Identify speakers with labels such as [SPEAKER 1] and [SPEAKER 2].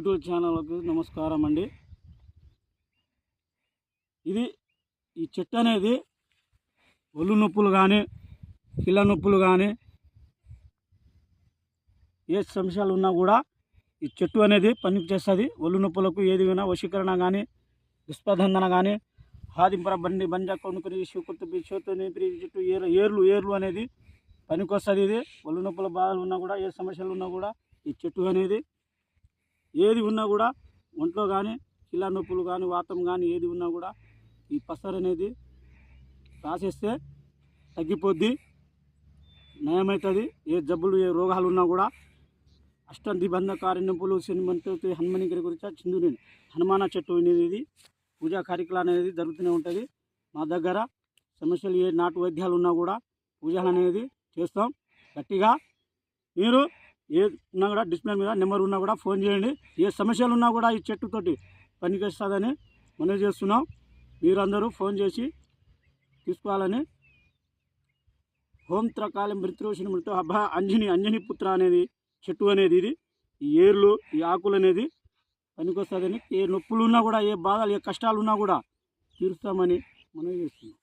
[SPEAKER 1] YouTube ఛానల్కి నమస్కారం అండి. ఇది ఈ చెట్టు అనేది ఒళ్ళు నొప్పులు కానీ కిళ్ళ నొప్పులు కానీ ఏ సమస్యలు ఉన్నా కూడా ఈ చెట్టు అనేది పనికి చేస్తుంది. ఒళ్ళు నొప్పులకు ఏది వినా వశీకరణ కానీ దుష్పదందన కానీ హాదింపర బండి బంజా కొనుక్కుని శివకుర్తి బిచ్చోతుని చెట్టు ఏర్లు ఏర్లు ఏర్లు అనేది పనికి వస్తుంది ఇది. ఒళ్ళు నొప్పుల బాధలు ఉన్నా కూడా ఏ సమస్యలు ఉన్నా కూడా ఈ చెట్టు అనేది ఏది ఉన్నా కూడా ఒంట్లో కానీ కిలా నొప్పులు కానీ వాతం కానీ ఏది ఉన్నా కూడా ఈ పసర్ అనేది రాసేస్తే తగ్గిపోద్ది నయమవుతుంది ఏ జబ్బులు ఏ రోగాలు ఉన్నా కూడా అష్టంతి బంధకారి నొప్పులు సినిమంతో గురించి చిందుని హనుమాన చెట్టు అనేది ఇది పూజా కార్యక్రమాలు అనేది జరుగుతూనే ఉంటుంది. మా దగ్గర సమస్యలు ఏ నాటు వైద్యాలు ఉన్నా కూడా పూజలు అనేది చేస్తాం. గట్టిగా మీరు ఏ ఉన్నా కూడా డిస్ప్లే మీద నెంబర్ ఉన్నా కూడా ఫోన్ చేయండి. ఏ సమస్యలు ఉన్నా కూడా ఈ చెట్టుతోటి పనికొస్తుందని మనవి చేస్తున్నాం. మీరందరూ ఫోన్ చేసి తీసుకోవాలని. హోం త్రకాలం మృత్యుషిని మృత్యు అబ్బా అంజని అంజని పుత్ర అనేది చెట్టు అనేది ఇది. ఈ ఏర్లు ఈ ఆకులు అనేది పనికొస్తుందని. ఏ నొప్పులు ఉన్నా కూడా ఏ బాధలు ఏ కష్టాలు ఉన్నా కూడా తీరుస్తామని మనం చేస్తున్నాం.